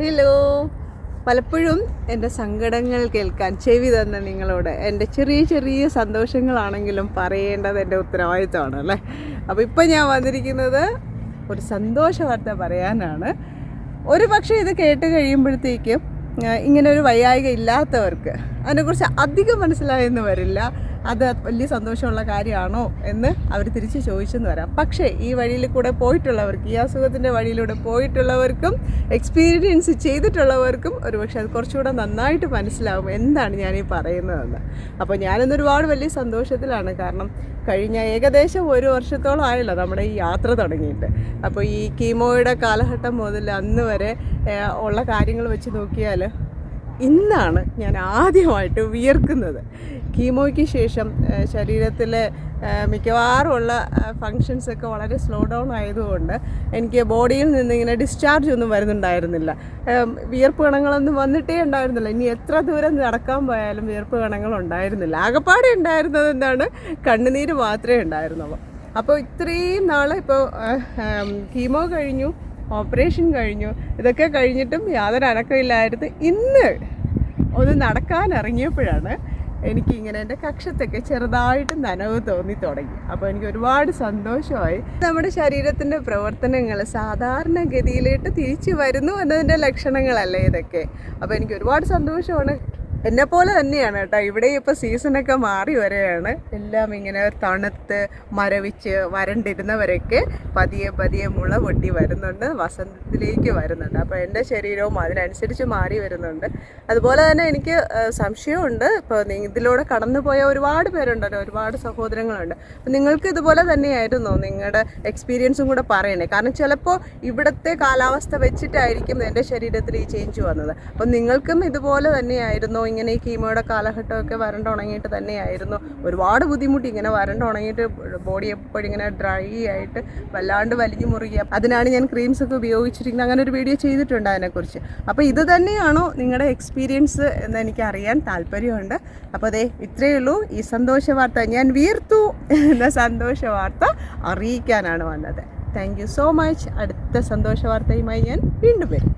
Hello പലപ്പോഴും എന്റെ സങ്കടങ്ങൾ കേൾക്കാൻ ചെവി തന്ന നിങ്ങളോട് എന്റെ ചെറിയ ചെറിയ സന്തോഷങ്ങളാണെങ്കിലും പറയേണ്ടത് എന്റെ ഉത്തരവാദിത്തമാണ് അല്ലേ? അപ്പോൾ ഇപ്പം ഞാൻ വന്നിരിക്കുന്നത് ഒരു സന്തോഷ വാർത്ത പറയാനാണ്. ഒരു പക്ഷേ ഇത് കേട്ട് കഴിയുമ്പോഴത്തേക്കും ഇങ്ങനെ ഒരു വയ്യായിക ഇല്ലാത്തവർക്ക് അതിനെക്കുറിച്ച് അധികം മനസ്സിലായെന്ന് വരില്ല. അത് വലിയ സന്തോഷമുള്ള കാര്യമാണോ എന്ന് അവർ തിരിച്ച് ചോദിച്ചെന്ന് വരാം. പക്ഷേ ഈ വഴിയിൽ കൂടെ പോയിട്ടുള്ളവർക്ക് ഈ അസുഖത്തിന്റെ വഴിയിലൂടെ പോയിട്ടുള്ളവർക്കും എക്സ്പീരിയൻസ് ചെയ്തിട്ടുള്ളവർക്കും ഒരുപക്ഷെ അത് കുറച്ചുകൂടെ നന്നായിട്ട് മനസ്സിലാവും എന്താണ് ഈ പറയുന്നതെന്ന്. അപ്പോൾ ഞാനിന്ന് ഒരുപാട് വലിയ സന്തോഷത്തിലാണ്. കാരണം കഴിഞ്ഞ ഏകദേശം ഒരു വർഷത്തോളം ആയല്ലോ നമ്മുടെ ഈ യാത്ര തുടങ്ങിയിട്ട്. അപ്പോൾ ഈ കീമോയുടെ കാലഘട്ടം മുതൽ അന്ന് വരെ ഉള്ള കാര്യങ്ങൾ വെച്ച് നോക്കിയാൽ ഇന്നാണ് ഞാൻ ആദ്യമായിട്ട് വിയർക്കുന്നത്. കീമോയ്ക്ക് ശേഷം ശരീരത്തിലെ മിക്കവാറും ഉള്ള ഫങ്ഷൻസ് ഒക്കെ വളരെ സ്ലോ ഡൗൺ ആയതുകൊണ്ട് എനിക്ക് ബോഡിയിൽ നിന്ന് ഇങ്ങനെ ഡിസ്ചാർജ് ഒന്നും വരുന്നുണ്ടായിരുന്നില്ല. വിയർപ്പ് കണങ്ങളൊന്നും വന്നിട്ടേ ഉണ്ടായിരുന്നില്ല. ഇനി എത്ര ദൂരം നടക്കാൻ പോയാലും വിയർപ്പ് കണങ്ങൾ ഉണ്ടായിരുന്നില്ല. ആകപ്പാടെ ഉണ്ടായിരുന്നത് എന്താണ്? കണ്ണുനീര് മാത്രമേ ഉണ്ടായിരുന്നുള്ളൂ. അപ്പോൾ ഇത്രയും നാൾ ഇപ്പോൾ കീമോ കഴിഞ്ഞു ഓപ്പറേഷൻ കഴിഞ്ഞു ഇതൊക്കെ കഴിഞ്ഞിട്ടും യാതൊരു അനക്കമില്ലായിരുന്നു. ഇന്ന് ഒന്ന് നടക്കാൻ ഇറങ്ങിയപ്പോഴാണ് എനിക്കിങ്ങനെ എന്റെ കക്ഷത്തൊക്കെ ചെറുതായിട്ട് നനവ് തോന്നി തുടങ്ങി. അപ്പോൾ എനിക്ക് ഒരുപാട് സന്തോഷമായി. നമ്മുടെ ശരീരത്തിന്റെ പ്രവർത്തനങ്ങൾ സാധാരണഗതിയിലേക്ക് തിരിച്ചു വരുന്നു എന്നതിന്റെ ലക്ഷണങ്ങളല്ലേ ഇതൊക്കെ? അപ്പോൾ എനിക്ക് ഒരുപാട് സന്തോഷമാണ് എന്നെ പോലെ തന്നെയാണ് കേട്ടോ. ഇവിടെ ഇപ്പോൾ സീസണൊക്കെ മാറി വരെയാണ്. എല്ലാം ഇങ്ങനെ തണുത്ത് മരവിച്ച് വരണ്ടിരുന്നവരൊക്കെ പതിയെ പതിയെ മുള പൊട്ടി വരുന്നുണ്ട് വസന്തത്തിലേക്ക് വരുന്നുണ്ട്. അപ്പോൾ എന്റെ ശരീരവും അതിനനുസരിച്ച് മാറി വരുന്നുണ്ട്. അതുപോലെ തന്നെ എനിക്ക് സംശയമുണ്ട് ഇപ്പോൾ ഇതിലൂടെ കടന്നു പോയ ഒരുപാട് പേരുണ്ടല്ലോ ഒരുപാട് സഹോദരങ്ങളുണ്ട്. അപ്പം നിങ്ങൾക്ക് ഇതുപോലെ തന്നെയായിരുന്നു നിങ്ങളുടെ എക്സ്പീരിയൻസും കൂടെ പറയണേ കാരണം ചിലപ്പോൾ ഇവിടുത്തെ കാലാവസ്ഥ വെച്ചിട്ടായിരിക്കും എന്റെ ശരീരത്തിൽ ഈ ചേഞ്ച് വന്നത്. അപ്പം നിങ്ങൾക്കും ഇതുപോലെ തന്നെയായിരുന്നോ ഇങ്ങനെ ഈ കീമോയുടെ കാലഘട്ടമൊക്കെ വരണ്ട ഉണങ്ങിയിട്ട് തന്നെയായിരുന്നു. ഒരുപാട് ബുദ്ധിമുട്ടി ഇങ്ങനെ വരണ്ട ഉണങ്ങിയിട്ട് ബോഡി എപ്പോഴും ഇങ്ങനെ ഡ്രൈ ആയിട്ട് വല്ലാണ്ട് വലിഞ്ഞു മുറുകിയ അതിനാണ് ഞാൻ ക്രീംസ് ഒക്കെ ഉപയോഗിച്ചിരിക്കുന്നത്. അങ്ങനെ ഒരു വീഡിയോ ചെയ്തിട്ടുണ്ട് അതിനെക്കുറിച്ച്. അപ്പോൾ ഇത് തന്നെയാണോ നിങ്ങളുടെ എക്സ്പീരിയൻസ് എന്ന് എനിക്ക് അറിയാൻ താല്പര്യമുണ്ട്. അപ്പോൾ അതെ ഇത്രയേ ഉള്ളൂ. ഈ സന്തോഷ വാർത്ത ഞാൻ വീർത്തു എന്ന സന്തോഷ വാർത്ത അറിയിക്കാനാണ് വന്നത്. താങ്ക് യു സോ മച്ച് അടുത്ത സന്തോഷ വാർത്തയുമായി ഞാൻ വീണ്ടും വരും.